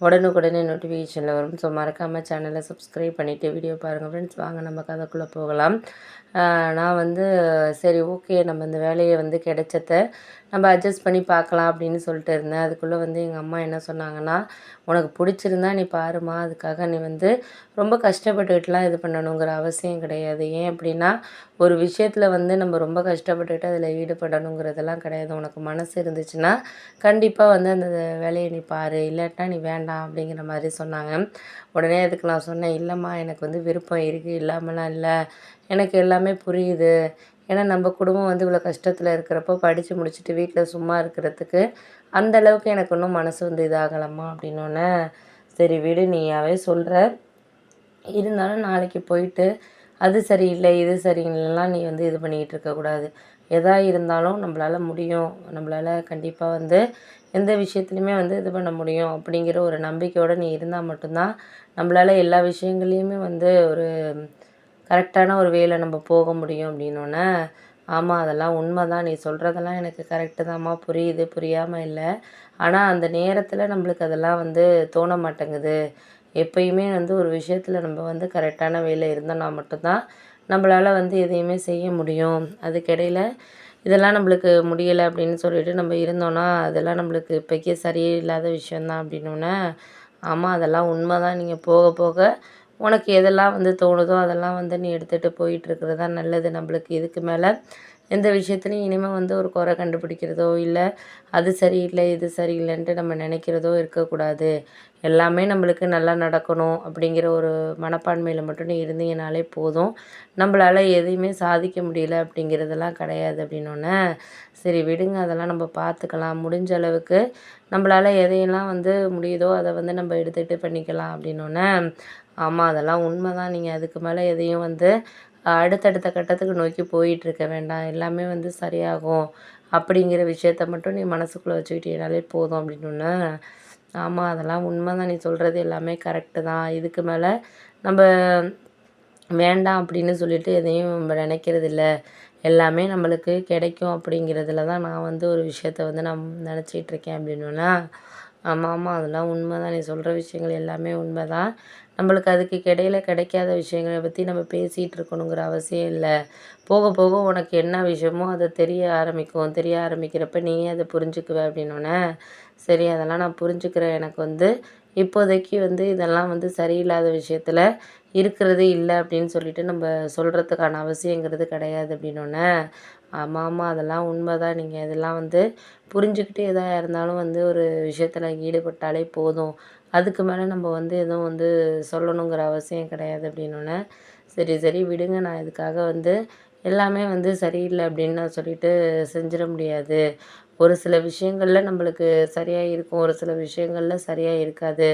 உடனுக்குடனே நோட்டிஃபிகேஷனில் வரும். ஸோ மறக்காமல் சேனலை சப்ஸ்கிரைப் பண்ணிவிட்டு வீடியோ பாருங்கள் ஃப்ரெண்ட்ஸ் வாங்க நம்ம கதைக்குள்ளே போகலாம். நான் வந்து சரி ஓகே நம்ம இந்த வேலையை வந்து கிடைச்சத நம்ம அட்ஜஸ்ட் பண்ணி பார்க்கலாம் அப்படின்னு சொல்லிட்டு இருந்தேன். அதுக்குள்ளே வந்து எங்கள் அம்மா என்ன சொன்னாங்கன்னா உனக்கு பிடிச்சிருந்தா நீ பாருமா அதுக்காக நீ வந்து ரொம்ப கஷ்டப்பட்டுக்கிட்டுலாம் இது பண்ணணுங்கிற அவசியம் கிடையாது. ஏன் அப்படின்னா ஒரு விஷயத்தில் வந்து நம்ம ரொம்ப கஷ்டப்பட்டுக்கிட்டு அதில் ஈடுபடணுங்கிறதெல்லாம் கிடையாது. உனக்கு மனசு இருந்துச்சுன்னா கண்டிப்பாக வந்து அந்த வேலையை நீ பாரு. இல்லாட்டா நீ வேண்டாம். அப்படிங்கிற மாதிரி சொன்னாங்க. உடனே அதுக்கு நான் சொன்னேன் இல்லைம்மா எனக்கு வந்து விருப்பம் இருக்குது இல்லாமலாம் இல்லை. எனக்கு எல்லாமே புரியுது. ஏன்னா நம்ம குடும்பம் வந்து இவ்வளோ கஷ்டத்தில் இருக்கிறப்போ படித்து முடிச்சுட்டு வீட்டில் சும்மா இருக்கிறதுக்கு அந்த அளவுக்கு எனக்கு இன்னும் மனசு வந்து இதாகலம்மா அப்படின்னோடனே சரி விடு நீயாவே சொல்கிற இருந்தாலும் நாளைக்கு போயிட்டு அது சரியில்லை இது சரியில்லைலாம் நீ வந்து இது பண்ணிக்கிட்டு இருக்கக்கூடாது. எதாக இருந்தாலும் நம்மளால முடியும். நம்மளால கண்டிப்பாக வந்து எந்த விஷயத்துலையுமே வந்து இது பண்ண முடியும் அப்படிங்கிற ஒரு நம்பிக்கையோடு நீ இருந்தால் மட்டும்தான் நம்மளால எல்லா விஷயங்கள்லையுமே வந்து ஒரு கரெக்டான ஒரு வேலை நம்ம போக முடியும் அப்படின்னோடனே ஆமாம் அதெல்லாம் உண்மை தான் நீ சொல்கிறதெல்லாம் எனக்கு கரெக்டு தான்மா புரியுது. புரியாமல் இல்லை. ஆனால் அந்த நேரத்தில் நம்மளுக்கு அதெல்லாம் வந்து தோண மாட்டேங்குது. எப்பயுமே வந்து ஒரு விஷயத்தில் நம்ம வந்து கரெக்டான வேலை இருந்தோம்னா மட்டும்தான் நம்மளால் வந்து எதையுமே செய்ய முடியும். அதுக்கிடையில் இதெல்லாம் நம்மளுக்கு முடியலை அப்படின்னு சொல்லிட்டு நம்ம இருந்தோன்னா அதெல்லாம் நம்மளுக்கு இப்போக்கே சரியே இல்லாத விஷயந்தான் அப்படின்னோடனே ஆமாம் அதெல்லாம் உண்மை தான் நீங்கள் போக போக உனக்கு எதெல்லாம் வந்து தோணுதோ அதெல்லாம் வந்து நீ எடுத்துகிட்டு போயிட்டுருக்கிறது தான் நல்லது நம்மளுக்கு. இதுக்கு மேலே எந்த விஷயத்துலையும் இனிமேல் வந்து ஒரு குறை கண்டுபிடிக்கிறதோ இல்லை அது சரியில்லை இது சரியில்லைன்ட்டு நம்ம நினைக்கிறதோ இருக்கக்கூடாது. எல்லாமே நம்மளுக்கு நல்லா நடக்கணும் அப்படிங்கிற ஒரு மனப்பான்மையில் மட்டும் நீ இருந்தீங்கனாலே போதும். நம்மளால எதையுமே சாதிக்க முடியல அப்படிங்கிறதெல்லாம் கிடையாது அப்படின்னோடனே சரி விடுங்க அதெல்லாம் நம்ம பார்த்துக்கலாம் முடிஞ்ச அளவுக்கு நம்மளால் எதையெல்லாம் வந்து முடியுதோ அதை வந்து நம்ம எடுத்துகிட்டு பண்ணிக்கலாம் அப்படின்னோடனே ஆமாம் அதெல்லாம் உண்மை தான் நீங்கள் அதுக்கு மேலே எதையும் வந்து அடுத்தடுத்த கட்டத்துக்கு நோக்கி போயிட்டுருக்க வேண்டாம். எல்லாமே வந்து சரியாகும். அப்படிங்கிற விஷயத்த மட்டும் நீ மனசுக்குள்ளே வச்சுக்கிட்டீங்கனாலே போதும் அப்படின்னு ஆமாம் அதெல்லாம் உண்மை தான் நீ சொல்கிறது எல்லாமே கரெக்டு தான். இதுக்கு மேலே நம்ம வேண்டாம் அப்படின்னு சொல்லிட்டு எதையும் நம்ம நினைக்கிறதில்ல எல்லாமே நம்மளுக்கு கிடைக்கும் அப்படிங்கிறதுல தான் நான் வந்து ஒரு விஷயத்த வந்து நான் நினச்சிட்டு இருக்கேன் ஆமாம் ஆமாம் அதெல்லாம் உண்மை தான் நீ சொல்கிற விஷயங்கள் எல்லாமே உண்மை தான் நம்மளுக்கு அதுக்கு கிடையில் கிடைக்காத விஷயங்களை பற்றி நம்ம பேசிகிட்டு இருக்கணுங்கிற அவசியம் இல்லை. போக போக உனக்கு என்ன விஷயமோ அதை தெரிய ஆரம்பிக்கும். தெரிய ஆரம்பிக்கிறப்ப நீயே அதை புரிஞ்சுக்குவ அப்படின்னோடனே சரி அதெல்லாம் நான் புரிஞ்சுக்கிறேன். எனக்கு வந்து இப்போதைக்கு வந்து இதெல்லாம் வந்து சரியில்லாத விஷயத்தில் இருக்கிறது இல்லை அப்படின்னு சொல்லிட்டு நம்ம சொல்கிறதுக்கான அவசியங்கிறது கிடையாது அப்படின்னோடனே ஆமாம் ஆமாம் அதெல்லாம் உண்மை தான் நீங்கள் இதெல்லாம் வந்து புரிஞ்சுக்கிட்டு எதாக இருந்தாலும் வந்து ஒரு விஷயத்தில் ஈடுபட்டாலே போதும். அதுக்கு மேலே நம்ம வந்து எதுவும் வந்து சொல்லணுங்கிற அவசியம் கிடையாது அப்படின்னோடனே சரி சரி விடுங்க. நான் இதுக்காக வந்து எல்லாமே வந்து சரியில்லை அப்படின்னு சொல்லிட்டு செஞ்சிட முடியாது. ஒரு சில விஷயங்களில் நம்மளுக்கு சரியாக இருக்கும் ஒரு சில விஷயங்களில் சரியாக இருக்காது.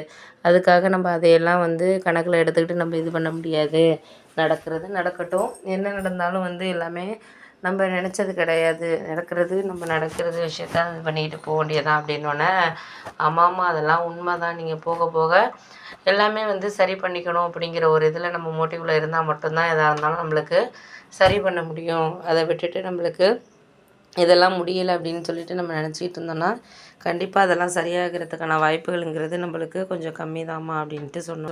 அதுக்காக நம்ம அதையெல்லாம் வந்து கணக்கில் எடுத்துக்கிட்டு நம்ம இது பண்ண முடியாது. நடக்கிறது நடக்கட்டும் என்ன நடந்தாலும் வந்து எல்லாமே நம்ம நினச்சது கிடையாது. நடக்கிறது நம்ம நடக்கிறது விஷயத்த இது பண்ணிக்கிட்டு போக வேண்டியதான் அப்படின்னோடனே ஆமாம் ஆமாம் அதெல்லாம் உண்மை தான் நீங்கள் போக போக எல்லாமே வந்து சரி பண்ணிக்கணும் அப்படிங்கிற ஒரு இதில் நம்ம மோட்டிவில் இருந்தால் மட்டும்தான் எதாக இருந்தாலும் நம்மளுக்கு சரி பண்ண முடியும். அதை விட்டுட்டு நம்மளுக்கு இதெல்லாம் முடியலை அப்படின்னு சொல்லிட்டு நம்ம நினச்சிக்கிட்டு இருந்தோம்னா கண்டிப்பாக அதெல்லாம் சரியாகிறதுக்கான வாய்ப்புகள்ங்கிறது நம்மளுக்கு கொஞ்சம் கம்மி தாம்மா அப்படின்ட்டு சொன்னோம்.